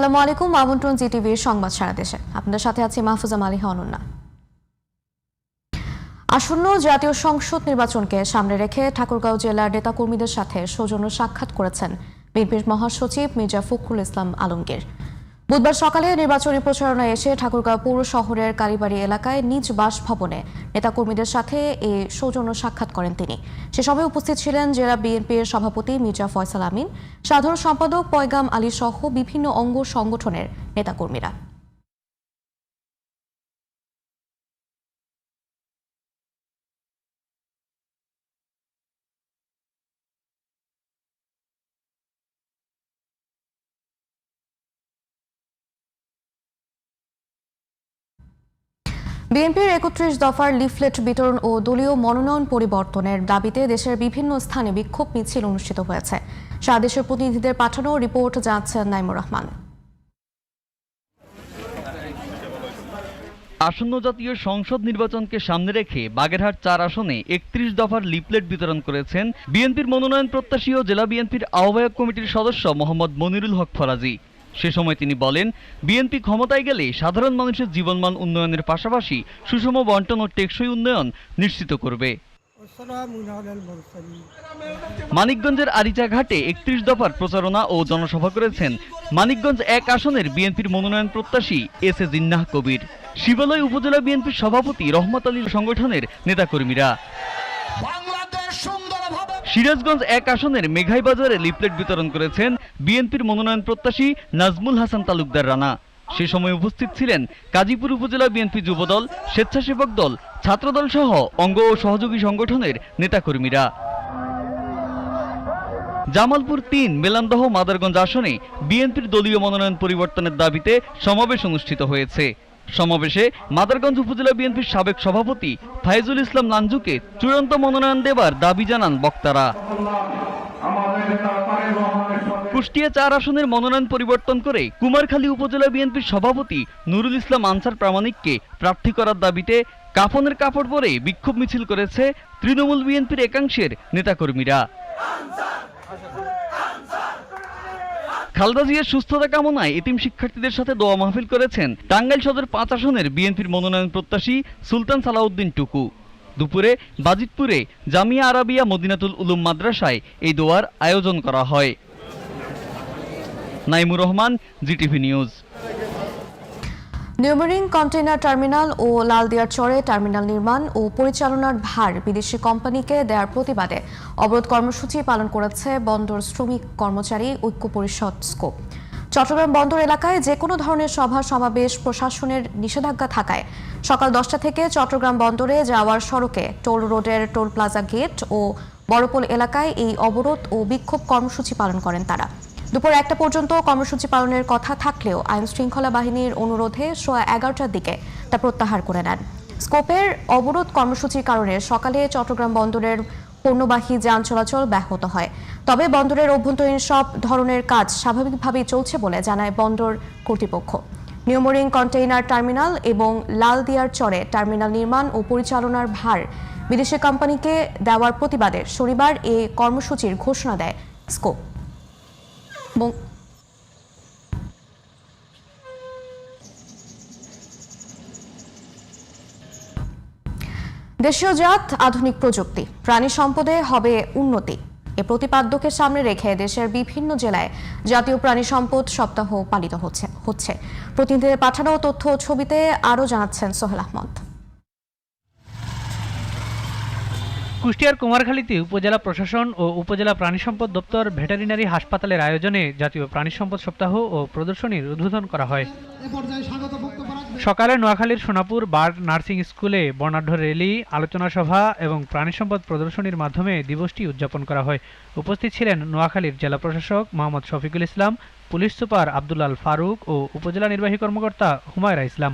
আসসালামু আলাইকুম আমন্ত্রণ জিটিভির সংবাদ সারা দেশে। আপনাদের সাথে আছি মাহফুজা মালিহা অনন্যা আসন্ন জাতীয় সংসদ নির্বাচনকে সামনে রেখে ঠাকুরগাঁও জেলার নেতাকর্মীদের সাথে সৌজন্য সাক্ষাৎ করেছেন বিএনপির মহাসচিব মির্জা ফখরুল ইসলাম আলমগীর। বুধবার সকালে নির্বাচনী প্রচারণায় এসে ঠাকুরগাঁও পৌর শহরের কালীবাড়ি এলাকায় নিজ বাসভবনে নেতাকর্মীদের সাথে এ সৌজন্য সাক্ষাৎ করেন তিনি। সে সময় উপস্থিত ছিলেন জেলা বিএনপির সভাপতি মির্জা ফয়সাল আমিন, সাধারণ সম্পাদক পয়গাম আলী সহ বিভিন্ন অঙ্গ সংগঠনের নেতাকর্মীরা। বিএনপির একত্রিশ দফার লিফলেট বিতরণ ও দলীয় মনোনয়ন পরিবর্তনের দাবিতে দেশের বিভিন্ন স্থানে বিক্ষোভ মিছিল অনুষ্ঠিত হয়েছে। সারা দেশের প্রতিনিধিদের পাঠানো রিপোর্ট জানাচ্ছেন নাইমুর রহমান। আসন্ন জাতীয় সংসদ নির্বাচনকে সামনে রেখে বাগেরহাট চার আসনে একত্রিশ দফার লিফলেট বিতরণ করেছেন বিএনপির মনোনয়ন প্রত্যাশী ও জেলা বিএনপির আহ্বায়ক কমিটির সদস্য মোহাম্মদ মনিরুল হক ফরাজি। সে সময় তিনি বলেন, বিএনপি ক্ষমতায় গেলে সাধারণ মানুষের জীবনমান উন্নয়নের পাশাপাশি সুষম বন্টন ও টেকসই উন্নয়ন নিশ্চিত করবে। মানিকগঞ্জের আরিচাঘাটে একত্রিশ দফার প্রচারণা ও জনসভা করেছেন মানিকগঞ্জ এক আসনের বিএনপির মনোনয়ন প্রত্যাশী এস এ জিন্নাহ কবির। শিবালয় উপজেলা বিএনপির সভাপতি রহমত আলী সংগঠনের নেতাকর্মীরা। সিরাজগঞ্জ এক আসনের মেঘাই বাজারে লিফলেট বিতরণ করেছেন বিএনপির মনোনয়ন প্রত্যাশী নাজমুল হাসান তালুকদার রানা। সে সময় উপস্থিত ছিলেন কাজীপুর উপজেলা বিএনপি যুবদল, স্বেচ্ছাসেবক দল, ছাত্রদল সহ অঙ্গ ও সহযোগী সংগঠনের নেতাকর্মীরা। জামালপুর তিন মেলান্দহ মাদারগঞ্জ আসনে বিএনপির দলীয় মনোনয়ন পরিবর্তনের দাবিতে সমাবেশ অনুষ্ঠিত হয়েছে। সমাবেশে মাদারগঞ্জ উপজেলা বিএনপির সাবেক সভাপতি ফাইজুল ইসলাম নানজুকে চূড়ান্ত মনোনয়ন দেবার দাবি জানান বক্তারা। কুষ্টিয়া চার আসনের মনোনয়ন পরিবর্তন করে কুমারখালী উপজেলা বিএনপির সভাপতি নুরুল ইসলাম আনসার প্রামাণিককে প্রার্থী করার দাবিতে কাফনের কাপড় পরে বিক্ষোভ মিছিল করেছে তৃণমূল বিএনপির একাংশের নেতাকর্মীরা। খালদা জিয়ার সুস্থতা কামনায় এতিম শিক্ষার্থীদের সাথে দোয়া মাহফিল করেছেন টাঙ্গাইল সদর পাঁচ আসনের বিএনপির মনোনয়ন প্রত্যাশী সুলতান সালাউদ্দিন টুকু। দুপুরে বাজিতপুরে জামিয়া আরাবিয়া মদিনাতুল উলুম মাদ্রাসায় এই দোয়ার আয়োজন করা হয়। Naimur Rahman, GTV news. New Mooring container terminal ও লালদিয়ার চরে টার্মিনাল নির্মাণ ও পরিচালনার ভার বিদেশি কোম্পানিকে দেওয়ার প্রতিবাদে অবরোধ কর্মসূচি পালন করেছে বন্দর শ্রমিক কর্মচারী ঐক্য পরিষদ স্কোপ। চট্টগ্রাম বন্দর এলাকায় যে কোনো ধরনের সভা, সমাবেশ, প্রশাসনের নিষেধাজ্ঞা থাকায় সকাল দশটা থেকে চট্টগ্রাম বন্দরে যাওয়ার সড়কে টোল রোডের টোল প্লাজা গেট ও বড়পোল এলাকায় এই অবরোধ ও বিক্ষোভ কর্মসূচি পালন করেন তারা। দুপুর একটা পর্যন্ত কর্মসূচি পালনের কথা থাকলেও আইন শৃঙ্খলা বাহিনীর অনুরোধে সোয়া এগারোটার দিকে তা প্রত্যাহার করে নেন। স্কোপের অবরোধ কর্মসূচির কারণে সকালে চট্টগ্রাম বন্দরের পণ্যবাহী যান চলাচল ব্যাহত হয়। তবে বন্দরের অভ্যন্তরীণ সব ধরনের কাজ স্বাভাবিকভাবেই চলছে বলে জানায় বন্দর কর্তৃপক্ষ। নিউমোরিং কন্টেইনার টার্মিনাল এবং লালদিয়ার চরে টার্মিনাল নির্মাণ ও পরিচালনার ভার বিদেশি কোম্পানিকে দেওয়ার প্রতিবাদে শনিবার এ কর্মসূচির ঘোষণা দেয় স্কোপ। বং- দেশীয় জাত, আধুনিক প্রযুক্তি। প্রাণী সম্পদে হবে উন্নতি। এ প্রতিপাদ্যকে সামনে রেখে দেশের বিভিন্ন জেলায় জাতীয় প্রাণী সম্পদ সপ্তাহ পালিত হচ্ছে হচ্ছে। প্রতিনিধিদের পাঠানো তথ্য ছবিতে আরও জানাচ্ছেন সোহেল আহমদ। কুষ্টিয়ার কুমারখালীতে উপজেলা প্রশাসন ও উপজেলা প্রাণী সম্পদ দপ্তর ভেটেরিনারি হাসপাতালের আয়োজনে জাতীয় প্রাণী সম্পদ সপ্তাহ ও প্রদর্শনীর উদ্বোধন করা হয়। সকালে নোয়াখালীর সোনাপুর বার্ড নার্সিং স্কুলে বর্ণাঢ্য র্যালি আলোচনা সভা এবং প্রাণী সম্পদ প্রদর্শনীর মাধ্যমে দিবসটি উদযাপন করা হয়। উপস্থিত ছিলেন নোয়াখালীর জেলা প্রশাসক মোহাম্মদ শফিকুল ইসলাম পুলিশ সুপার আব্দুলাল ফারুক ও উপজেলা নির্বাহী কর্মকর্তা হুমায়রা ইসলাম।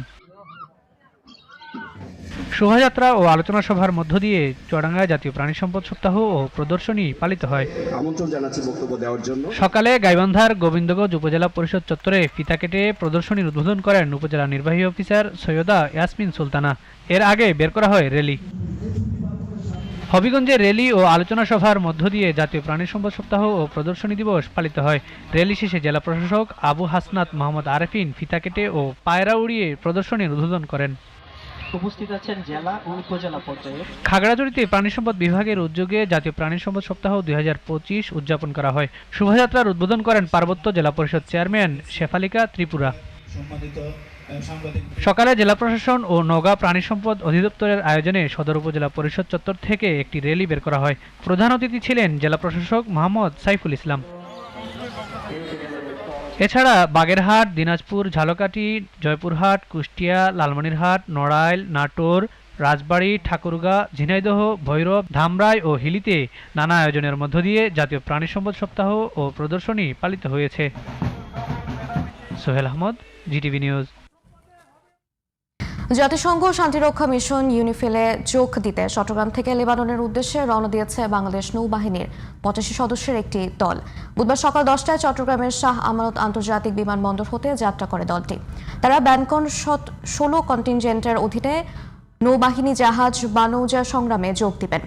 শোভাযাত্রা ও আলোচনা সভার মধ্য দিয়ে চুয়াডাঙ্গায় জাতীয় প্রাণী সম্পদ সপ্তাহ ও প্রদর্শনী পালিত হয়। আমন্ত্রণ জানাচ্ছি বক্তব্য দেওয়ার জন্য। সকালে গাইবান্ধার গোবিন্দগঞ্জ উপজেলা পরিষদ চত্বরে ফিতা কেটে প্রদর্শনীর উদ্বোধন করেন উপজেলা নির্বাহী অফিসার সৈয়দা ইয়াসমিন সুলতানা। এর আগে বের করা হয় র্যালি হবিগঞ্জে র্যালি ও আলোচনা সভার মধ্য দিয়ে জাতীয় প্রাণী সম্পদ সপ্তাহ ও প্রদর্শনী দিবস পালিত হয়। র্যালি শেষে জেলা প্রশাসক আবু হাসনাত মোহাম্মদ আরেফিন ফিতা কেটে ও পায়রা উড়িয়ে প্রদর্শনীর উদ্বোধন করেন। উপস্থিত আছেন জেলা ও উপজেলা পর্যায়ে খাগড়াছড়িতে প্রাণী সম্পদ বিভাগের উদ্যোগে জাতীয় প্রাণী সম্পদ সপ্তাহ দুই হাজার পঁচিশ উদযাপন করা হয়। শোভাযাত্রার উদ্বোধন করেন পার্বত্য জেলা পরিষদ চেয়ারম্যান শেফালিকা ত্রিপুরা। সকালে জেলা প্রশাসন ও নওগাঁ প্রাণী সম্পদ অধিদপ্তরের আয়োজনে সদর উপজেলা পরিষদ চত্বর থেকে একটি র্যালি বের করা হয়। প্রধান অতিথি ছিলেন জেলা প্রশাসক মোহাম্মদ সাইফুল ইসলাম। এছাড়া বাগেরহাট, দিনাজপুর, ঝালকাঠি, জয়পুরহাট, কুষ্টিয়া, লালমনিরহাট, নড়াইল, নাটোর, রাজবাড়ি, ঠাকুরগা, ঝিনাইদহ, ভৈরব, ধামরাই ও হিলিতে নানা আয়োজনের মধ্য দিয়ে জাতীয় প্রাণী সম্পদ সপ্তাহ ও প্রদর্শনী পালিত হয়েছে। Sohel Ahmed, GTV news. জাতিসংঘ শান্তিরক্ষা মিশন ইউনিফিলে যোগ দিতে চট্টগ্রাম থেকে লেবাননের উদ্দেশ্যে রওনা দিয়েছে বাংলাদেশ নৌবাহিনীর পঁচাশি সদস্যের একটি দল। বুধবার সকাল দশটায় চট্টগ্রামের শাহ আমানত আন্তর্জাতিক বিমানবন্দর হতে যাত্রা করে দলটি। তারা ব্যানকন ষোলো কন্টিনজেন্টের অধীনে নৌবাহিনী জাহাজ বানৌজা সংগ্রামে যোগ দিবেন।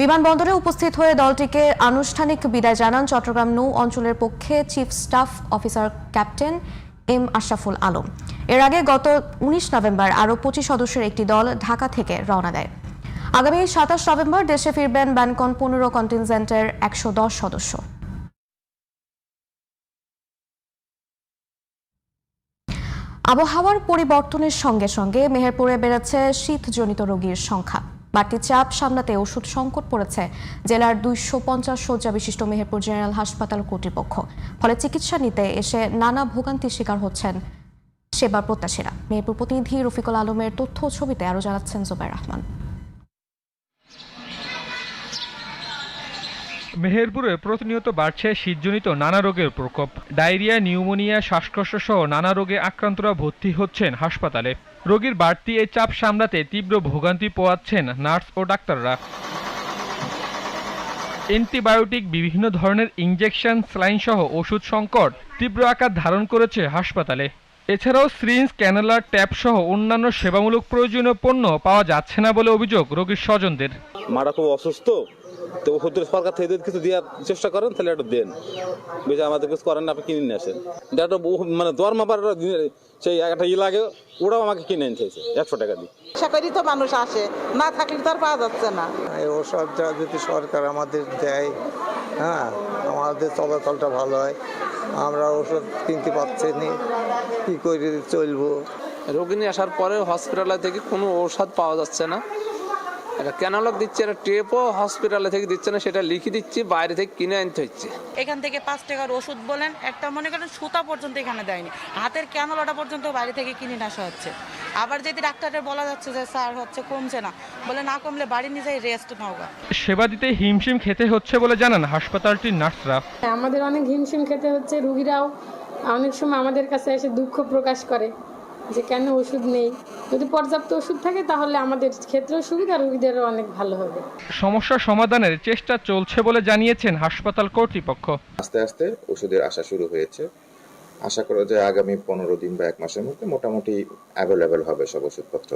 বিমানবন্দরে উপস্থিত হয়ে দলটিকে আনুষ্ঠানিক বিদায় জানান চট্টগ্রাম নৌ অঞ্চলের পক্ষে chief staff officer captain M Ashraful Alam. এর আগে গত উনিশ নভেম্বর আরও পঁচিশ সদস্যের একটি দল ঢাকা থেকে রওনা দেয়। আগামী সাতাশ নভেম্বর দেশে ফিরবেন ব্যানকন পনেরো কন্টিনজেন্টের একশো দশ সদস্য। আবহাওয়ার পরিবর্তনের সঙ্গে সঙ্গে মেহেরপুরে বেড়েছে শীতজনিত রোগীর সংখ্যা। বাড়তি চাপ সামলাতে ওষুধ সংকট পড়েছে। জেলার দুইশো পঞ্চাশ শয্যা বিশিষ্ট মেহেরপুর জেনারেল হাসপাতাল কর্তৃপক্ষ। ফলে চিকিৎসা নিতে এসে নানা ভোগান্তির শিকার হচ্ছেন সেবার প্রত্যাশীরা। মেহেরপুর প্রতিনিধি রফিকুল আলমের তথ্য ছবিতে আরও জানাচ্ছেন জোবাই রহমান। মেহেরপুরে প্রতিনিয়ত বাড়ছে শীতজনিত নানা রোগের প্রকোপ। ডায়রিয়া, নিউমোনিয়া শ্বাসকষ্ট সহ নানা রোগে আক্রান্তরা ভর্তি হচ্ছেন হাসপাতালে। রোগীর বাড়তি এই চাপ সামলাতে তীব্র ভোগান্তি পোয়াচ্ছেন নার্স ও ডাক্তাররা। অ্যান্টিবায়োটিক, বিভিন্ন ধরনের ইঞ্জেকশন স্লাইন সহ ওষুধ সংকট তীব্র আকার ধারণ করেছে হাসপাতালে। এছাড়াও সিরিঞ্জ, ক্যানেলার ট্যাপ সহ অন্যান্য সেবামূলক প্রয়োজনীয় পণ্য পাওয়া যাচ্ছে না বলে অভিযোগ রোগীর স্বজনদের। মারা খুব অসুস্থ। তো ওষুধ সরকার থেকে যদি কিছু দেওয়ার চেষ্টা করেন তাহলে একটু দেন। বুঝে আমাদের কিছু করেন না আপনি কিনে নিয়ে আসেন। এটা একটা বহু- মানে দর মাপার সেই একটা ই লাগে ওরাও আমাকে কিনে নিতে হয়েছে একশো টাকা দিয়ে। আশা করি তো মানুষ আসে না থাকলে তো আর পাওয়া যাচ্ছে না। এই ওষুধটা যদি সরকার আমাদের দেয় হ্যাঁ আমাদের চলাচলটা ভালো হয় আমরা ওষুধ কিনতে পারছি না কী করে চলবো? রোগী নিয়ে আসার পরে হসপিটালে থেকে কোনো ঔষধ পাওয়া যাচ্ছে না। একটা ক্যানালগ দিচ্ছে একটা টেপও হসপিটালে থেকে দিচ্ছে না সেটা লিখে দিচ্ছি বাইরে থেকে কিনে আনতে হচ্ছে। এখান থেকে পাঁচ টাকার ওষুধ বলেন একটা মনে করেন সুতা পর্যন্ত এখানে দেয়নি। হাতের ক্যানোলাটা পর্যন্ত বাইরে থেকে কিনে আসা হচ্ছে। আবার যদি ডাক্তারের বলা যাচ্ছে যে স্যার হচ্ছে কমছে না। বলে না কমলে বাড়ি নিয়ে যাই রেস্ট নাও গা। সেবা দিতে হিমশিম খেতে হচ্ছে বলে জানান হাসপাতালটির নার্সরা। আমাদের অনেক হিমশিম খেতে হচ্ছে রুগীরাও। অনেক সময় আমাদের কাছে এসে দুঃখ প্রকাশ করে। যে কেন ওষুধ নেই? যদি পর্যাপ্ত ওষুধ থাকে তাহলে আমাদের ক্ষেত্রেও সুবিধা রুগীদেরও অনেক ভালো হবে। সমস্যা সমাধানের চেষ্টা চলছে বলে জানিয়েছেন হাসপাতাল কর্তৃপক্ষ। আস্তে আস্তে ওষুধের আসা শুরু হয়েছে। আশা করা যায় আগামী পনেরো দিন বা এক মাসের মধ্যে মোটামুটি অ্যাভেলেবেল হবে সব ওষুধপত্র।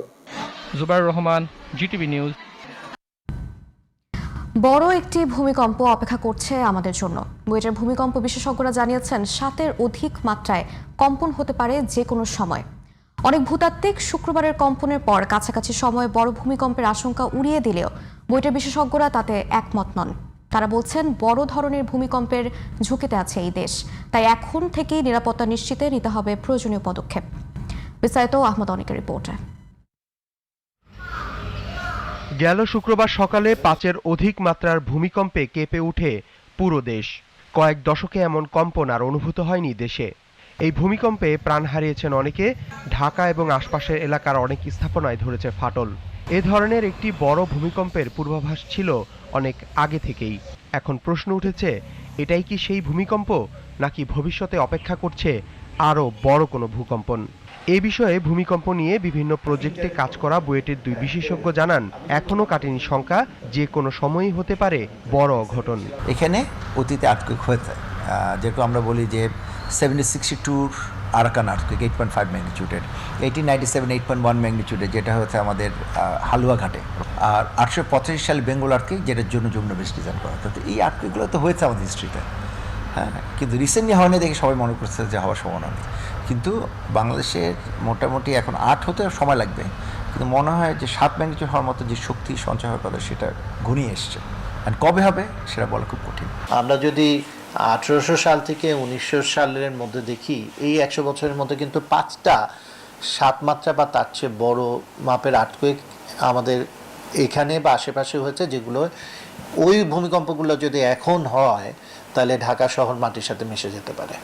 Zubair Rahman GTV news. বড় একটি ভূমিকম্প অপেক্ষা করছে আমাদের জন্য। বুয়েটের ভূমিকম্প বিশেষজ্ঞরা জানিয়েছেন সাতের অধিক মাত্রায় কম্পন হতে পারে যে কোনো সময়। অনেক ভূতাত্ত্বিক শুক্রবারের কম্পনের পর কাছাকাছি সময়ে বড় ভূমিকম্পের আশঙ্কা উড়িয়ে দিলেও বুয়েটের বিশেষজ্ঞরা তাতে একমত নন। তারা বলছেন, বড় ধরনের ভূমিকম্পের ঝুঁকিতে আছে এই দেশ। তাই এখন থেকেই নিরাপত্তা নিশ্চিতে নিতে হবে প্রয়োজনীয় পদক্ষেপ। বিস্তারিত আহমদ অনেকের রিপোর্টে। গেল শুক্রবার সকালে পাঁচের অধিক মাত্রার ভূমিকম্পে কেঁপে উঠে পুরো দেশ। কয়েক দশকে এমন কম্পন আর অনুভূত হয়নি দেশে। এই ভূমিকম্পে প্রাণ হারিয়েছেন অনেকে। ঢাকা এবং আশপাশের এলাকার অনেক স্থাপনায় ধরেছে ফাটল। এ ধরনের একটি বড় ভূমিকম্পের পূর্বাভাস ছিল অনেক আগে থেকেই। এখন প্রশ্ন উঠেছে, এটাই কি সেই ভূমিকম্প, নাকি ভবিষ্যতে অপেক্ষা করছে আরও বড় কোনো ভূকম্পন? এ বিষয়ে ভূমিকম্প নিয়ে বিভিন্ন প্রজেক্টে কাজ করা বুয়েটের দুই বিশেষজ্ঞ জানান, এখনও কাটেনি শঙ্কা, যে কোনো সময়ই হতে পারে বড় অঘটন। এখানে অতীতে আর্থকুইক হয়েছে যেহেতু আমরা বলি যে সেভেন্টি সিক্সটি টুর Arakan earthquake eight point five ম্যাগনিচিউডের eighteen ninety seven eight point one ম্যাগনিচিউডের যেটা হচ্ছে আমাদের হালুয়াঘাটে আর আটশো পঁচাশি সালে বেঙ্গল আর্থকুইক যেটার জন্য যমুনা ব্রিজ ডিজাইন করা তো এই আর্থকুইকগুলো তো হয়েছে আমাদের হিস্ট্রিতে হ্যাঁ কিন্তু রিসেন্টলি হয়নি দেখে সবাই মনে করছে যে হওয়ার সম্ভাবনা নেই। কিন্তু বাংলাদেশের মোটামুটি এখন আট হতে সময় লাগবে। কিন্তু মনে হয় যে সাত ম্যাগনিচিউড হওয়ার মতো যে শক্তি সঞ্চয় হওয়ার কথা, সেটা ঘনিয়ে এসছে। আর কবে হবে, সেটা বলা খুব কঠিন। আমরা যদি আঠেরোশো সাল থেকে উনিশশো সালের মধ্যে দেখি, এই একশো বছরের মধ্যে কিন্তু পাঁচটা সাত মাত্রা বা তার চেয়ে বড় মাপের আর্থকুয়েক আমাদের এখানে বা আশেপাশে হয়েছে, যেগুলো ওই ভূমিকম্পগুলো যদি এখন হয়, তাহলে ঢাকা শহর মাটির সাথে মিশে যেতে পারে।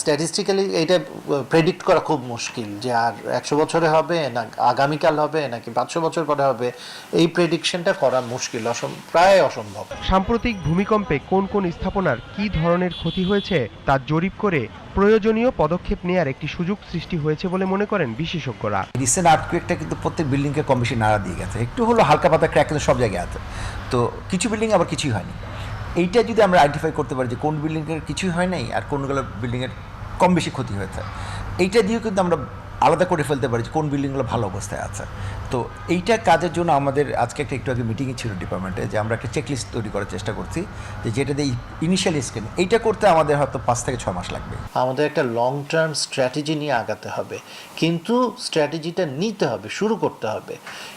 স্ট্যাটিস্টিক্যালি এটা প্রেডিক্ট করা খুব মুশকিল যে আর একশো বছরে হবে না আগামীকাল হবে নাকি পাঁচশো বছর পরে হবে এই প্রেডিকশনটা করা মুশকিল অসম প্রায় অসম্ভব। সাম্প্রতিক ভূমিকম্পে কোন কোন স্থাপনার কি ধরনের ক্ষতি হয়েছে তা জরিপ করে প্রয়োজনীয় পদক্ষেপ নেয়ার একটি সুযোগ সৃষ্টি হয়েছে বলে মনে করেন বিশেষজ্ঞরা। রিসেন্ট আর্থকুইকটা কিন্তু প্রত্যেক বিল্ডিংকে কম বেশি নাড়া দিয়ে গেছে। একটু হলো হালকা পাতা ক্র্যাক কিন্তু সব জায়গায় আছে। তো কিছু বিল্ডিং আবার কিছুই হয়নি। এইটা যদি আমরা আইডেন্টিফাই করতে পারি যে কোন বিল্ডিংয়ের কিছুই হয় নাই আর কোনগুলো বিল্ডিংয়ের কম বেশি ক্ষতি হয়েছে, এইটা দিয়েও কিন্তু আমরা আলাদা করে ফেলতে পারি কোন বিল্ডিংগুলো ভালো অবস্থায় আছে। তো এইটা কাজের জন্য আমাদের আজকে একটা একটু আগে মিটিংয়ে ছিল ডিপার্টমেন্টে যে আমরা একটা চেকলিস্ট তৈরি করার চেষ্টা করছি যে যেটা দিয়ে ইনিশিয়াল স্ক্রিন এইটা করতে আমাদের হয়তো পাঁচ থেকে ছয় মাস লাগবে। আমাদের একটা লং টার্ম স্ট্র্যাটেজি নিয়ে আগাতে হবে। কিন্তু স্ট্র্যাটেজিটা নিতে হবে শুরু করতে হবে।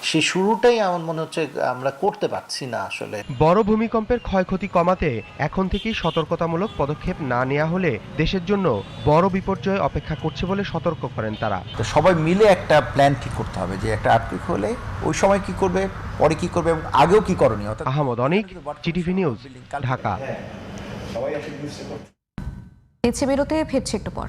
সেই শুরুটাই আমার মনে হচ্ছে আমরা করতে পারছি না আসলে। বড় ভূমিকম্পের ক্ষয়ক্ষতি কমাতে এখন থেকেই সতর্কতামূলক পদক্ষেপ না নেওয়া হলে দেশের জন্য বড় বিপর্যয় অপেক্ষা করছে বলে সতর্ক করেন তারা। তো সবাই মিলে একটা প্ল্যান ঠিক করতে হবে যে একটা আর্থিক হলে ওই সময় কি করবে পরে কি করবে এবং আগেও কি করণীয়? অর্থাৎ আহমদ অনিক জিটিভি নিউজ ঢাকা। এসে বিরতি ফিরছে একটু পর।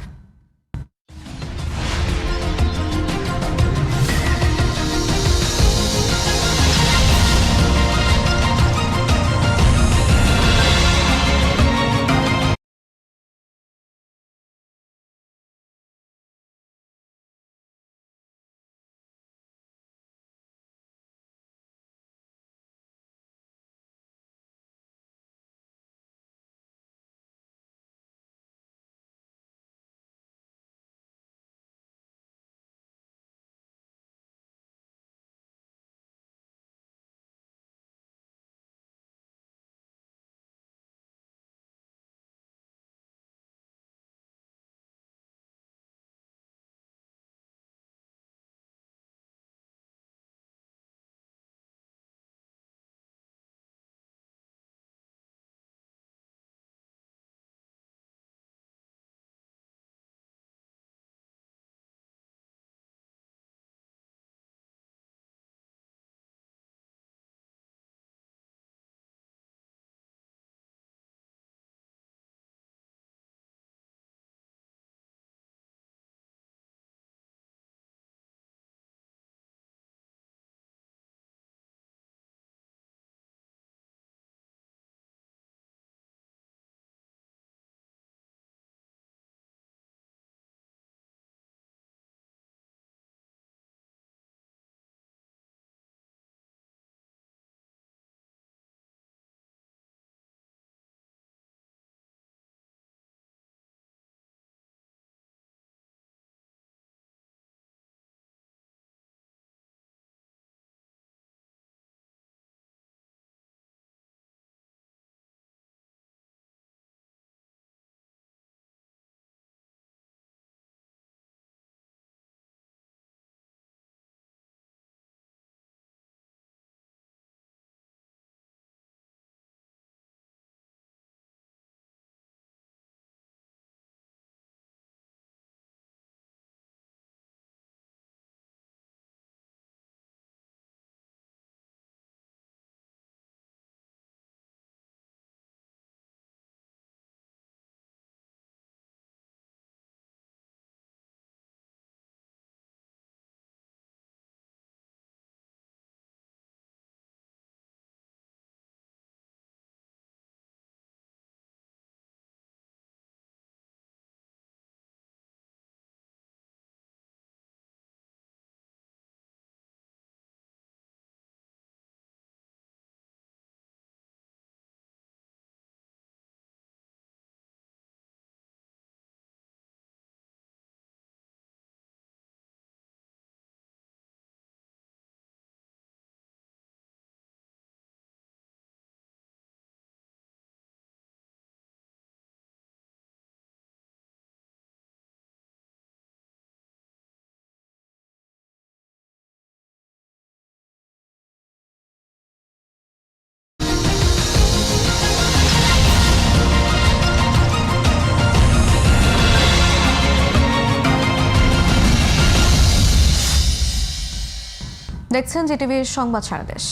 দেখছেন জিটিভির সংবাদ সারা দেশ।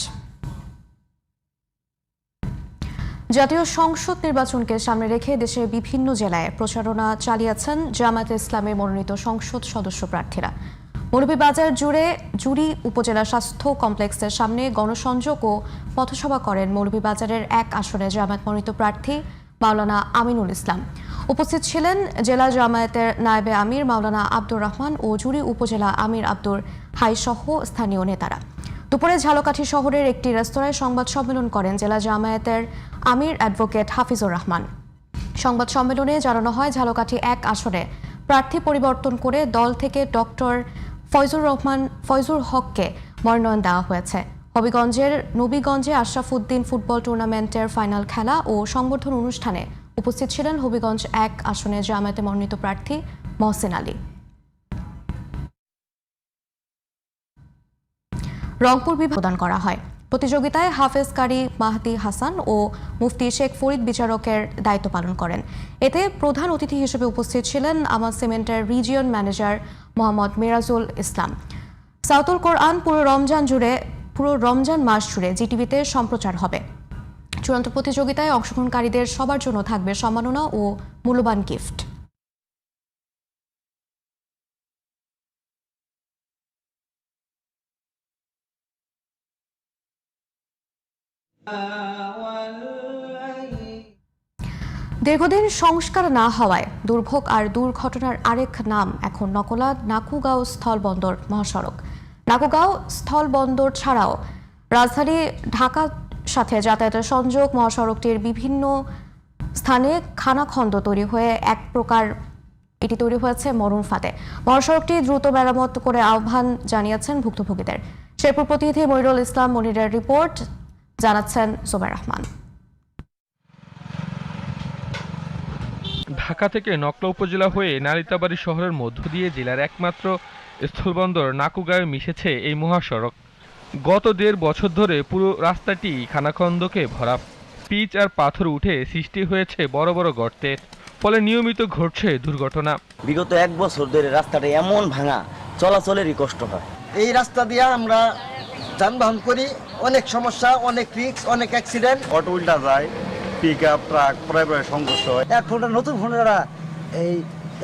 জাতীয় সংসদ নির্বাচনকে সামনে রেখে দেশের বিভিন্ন জেলায় প্রচারণা চালিয়েছেন জামায়াতে ইসলামের মনোনীত সংসদ সদস্য প্রার্থীরা। মৌলভীবাজার জুড়ে জুড়ি উপজেলা স্বাস্থ্য কমপ্লেক্সের সামনে গণসংযোগ ও পথসভা করেন মৌলভীবাজারের এক আসনে জামায়াত মনোনীত প্রার্থী মাওলানা আমিনুল ইসলাম। উপস্থিত ছিলেন জেলা জামায়াতের নায়েবে আমির মাওলানা আব্দুর রহমান ও জুড়ি উপজেলা আমির আব্দুর হাই সহ স্থানীয় নেতারা। দুপুরে ঝালকাঠি শহরের একটি রেস্তোরাঁয় সংবাদ সম্মেলন করেন জেলা জামায়াতের আমির অ্যাডভোকেট হাফিজুর রহমান। সংবাদ সম্মেলনে জানানো হয়, ঝালকাঠি এক আসনে প্রার্থী পরিবর্তন করে দল থেকে ডক্টর ফয়জুর রহমান, ফয়জুর হককে মনোনয়ন দেওয়া হয়েছে। হবিগঞ্জের নবীগঞ্জে আশরাফুদ্দিন ফুটবল টুর্নামেন্টের ফাইনাল খেলা ও সংবর্ধন অনুষ্ঠানে উপস্থিত ছিলেন হবিগঞ্জ এক আসনে জামায়াতে মনোনীত প্রার্থী মহসেন আলী। রংপুর বিভাগ প্রদান করা হয়। প্রতিযোগিতায় হাফেজ কারি মাহদি হাসান ও মুফতি শেখ ফরিদ বিচারকের দায়িত্ব পালন করেন। এতে প্রধান অতিথি হিসেবে উপস্থিত ছিলেন আমার সিমেন্টের রিজিয়ন ম্যানেজার মোহাম্মদ মিরাজুল ইসলাম। সাউতুল কোরআন পুরো রমজান জুড়ে, পুরো রমজান মাস জুড়ে জিটিভিতে সম্প্রচার হবে। চূড়ান্ত প্রতিযোগিতায় অংশগ্রহণকারীদের সবার জন্য থাকবে সম্মাননা ও মূল্যবান গিফট। দীর্ঘদিন সংস্কার না হওয়ায় দুর্ভোগ আর দুর্ঘটনার আরেক নাম এখন নকলা নাকুগাঁও স্থলবন্দর মহাসড়ক। নাকুগাঁও স্থলবন্দর ছাড়াও রাজধানী ঢাকা সাথে যাতায়াতের সংযোগ, মহাসড়কটির বিভিন্ন স্থানে খানাখন্দ তৈরি হয়ে এক প্রকার এটি তৈরি হয়েছে মরুন ফাঁদে। মহাসড়কটি দ্রুত মেরামত করে আহ্বান জানিয়েছেন ভুক্তভোগীদের। শেরপুর প্রতিনিধি মনিরুল ইসলাম মনিরের রিপোর্ট, জানাচ্ছেন জোবের রহমান। ঢাকা থেকে নকলা উপজেলা হয়ে নালিতাবাড়ি শহরের মধ্য দিয়ে জেলার একমাত্র স্থলবন্দর নাকুগাঁয়ে মিশেছে এই মহাসড়ক। গত দেড় বছর ধরে পুরো রাস্তাটি খানাখন্দকে ভরা। পিচ আর পাথর উঠে সৃষ্টি হয়েছে বড় বড় গর্তের ফলে নিয়মিত ঘটছে দুর্ঘটনা। বিগত এক বছর ধরে রাস্তাটা এমন ভাঙা চলাচলেরই কষ্ট হয়। এই রাস্তা দিয়ে আমরা যানবাহন করি অনেক সমস্যা অনেক রিক্স অনেক অ্যাক্সিডেন্ট অটো উল্টা যায় পিক আপ ট্রাক প্রায় প্রায় সংঘর্ষ হয়। এক ফোনটা নতুন ফোনেরা এই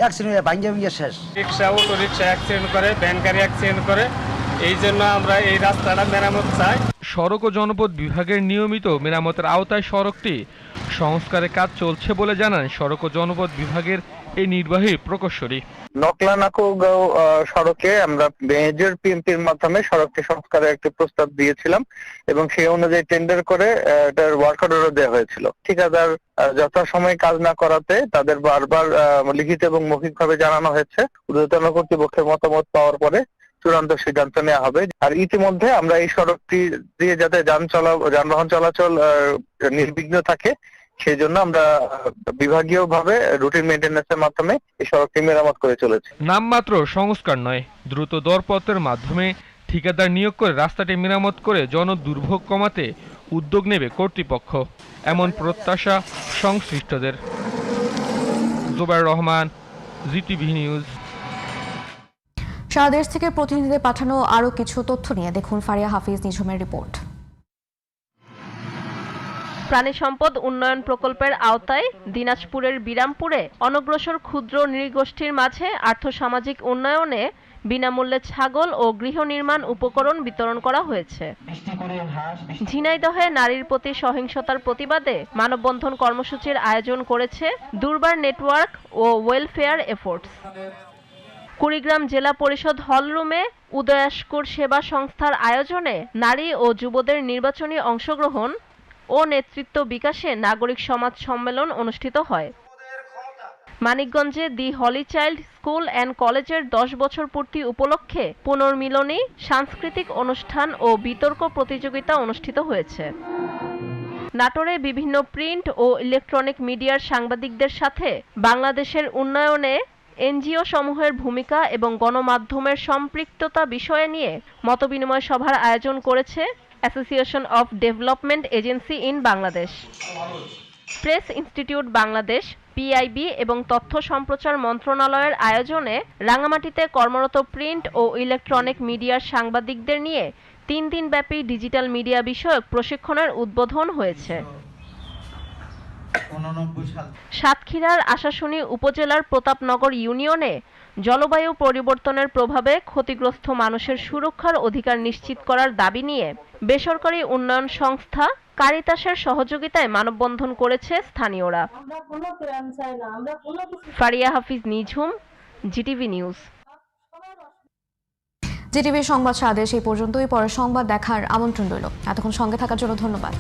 অ্যাক্সিডেন্ট ভাঙ্গে ভাঙ্গে শেষ। রিক্সা অটো রিক্সা অ্যাক্সিডেন্ট করে ভ্যান গাড়ি অ্যাক্সিডেন্ট করে। এই জন্য আমরা এই রাস্তাটা মেরামত চাই। সড়ক ও জনপদ বিভাগের নিয়মিত মেরামতের আওতায় সড়কটি সংস্কারের কাজ চলছে বলে জানান সড়ক ও জনপদ বিভাগের এই নির্বাহী প্রকৌশলী। নকলা নাকুগাঁও সড়কে আমরা মেজর পিএমপির মাধ্যমে সড়কটি সংস্কারের একটি প্রস্তাব দিয়েছিলাম এবং সেই অনুযায়ী টেন্ডার করে এটার ওয়ার্ক অর্ডারও দেওয়া হয়েছিল। ঠিকাদার যথাসময়ে কাজ না করাতে তাদের বারবার আহ, লিখিত এবং মৌখিকভাবে জানানো হয়েছে। ঊর্ধ্বতন কর্তৃপক্ষের মতামত পাওয়ার পরে চূড়ান্ত সিদ্ধান্ত নেওয়া হবে। আর ইতিমধ্যে আমরা এই সড়কটি দিয়ে যাতে যান চলা যানবাহন চলাচল নির্বিঘ্ন থাকে সেই জন্য আমরা বিভাগীয় ভাবে রুটিন মেনটেন্যান্সের মাধ্যমে এই সড়কটি মেরামত করে চলেছি। নামমাত্র সংস্কার নয়, দ্রুত দরপত্রের মাধ্যমে ঠিকাদার নিয়োগ করে রাস্তাটি মেরামত করে জন দুর্ভোগ কমাতে উদ্যোগ নেবে কর্তৃপক্ষ। এমন প্রত্যাশা সংশ্লিষ্টদের। Zubair Rahman, GTV news. সারা দেশ থেকে প্রতিনিধিদের পাঠানো আরও কিছু তথ্য নিয়ে দেখুন ফারিয়া হাফিজ নিঝুমের রিপোর্ট। প্রাণী সম্পদ উন্নয়ন প্রকল্পের আওতায় দিনাজপুরের বিরামপুরে অনগ্রসর ক্ষুদ্র নৃগোষ্ঠীর মাঝে আর্থসামাজিক উন্নয়নে বিনামূল্যে ছাগল ও গৃহ নির্মাণ উপকরণ বিতরণ করা হয়েছে। ঝিনাইদহে নারীর প্রতি সহিংসতার প্রতিবাদে মানববন্ধন কর্মসূচির আয়োজন করেছে দুর্বার নেটওয়ার্ক ও ওয়েলফেয়ার এফোর্টস। কুড়িগ্রাম জেলা পরিষদ হলরুমে উদয়াস্কুর সেবা সংস্থার আয়োজনে নারী ও যুবদের নির্বাচনী অংশগ্রহণ ও নেতৃত্ব বিকাশে নাগরিক সমাজ সম্মেলন অনুষ্ঠিত হয়। মানিকগঞ্জে the holy child school and কলেজের দশ বছর পূর্তি উপলক্ষে পুনর্মিলনী, সাংস্কৃতিক অনুষ্ঠান ও বিতর্ক প্রতিযোগিতা অনুষ্ঠিত হয়েছে। নাটোরে বিভিন্ন প্রিন্ট ও ইলেকট্রনিক মিডিয়ার সাংবাদিকদের সাথে বাংলাদেশের উন্নয়নে এনজিও সমূহের ভূমিকা এবং গণমাধ্যমের সম্পৃক্ততা বিষয়ে নিয়ে মতবিনিময় সভার আয়োজন করেছে association of development agency in Bangladesh. Press institute Bangladesh, PIB এবং তথ্য সম্প্রচার মন্ত্রণালয়ের আয়োজনে রাঙামাটিতে কর্মরত প্রিন্ট ও ইলেকট্রনিক মিডিয়ার সাংবাদিকদের নিয়ে তিন দিনব্যাপী ডিজিটাল মিডিয়া বিষয়ক প্রশিক্ষণের উদ্বোধন হয়েছে। সাতক্ষীরার আশাশুনি উপজেলার প্রতাপনগর ইউনিয়নে জলবায়ু পরিবর্তনের প্রভাবে ক্ষতিগ্রস্ত মানুষের সুরক্ষার অধিকার নিশ্চিত করার দাবি নিয়ে বেসরকারি উন্নয়ন সংস্থা কারিতাসের সহযোগিতায় মানববন্ধন করেছে স্থানীয়রা। Faria Hafiz Nijhum GTV news. জিটিভির সংবাদ সাদেশ এই পর্যন্তই পরের সংবাদ দেখার আমন্ত্রণ রইল। এতক্ষণ সঙ্গে থাকার জন্য ধন্যবাদ।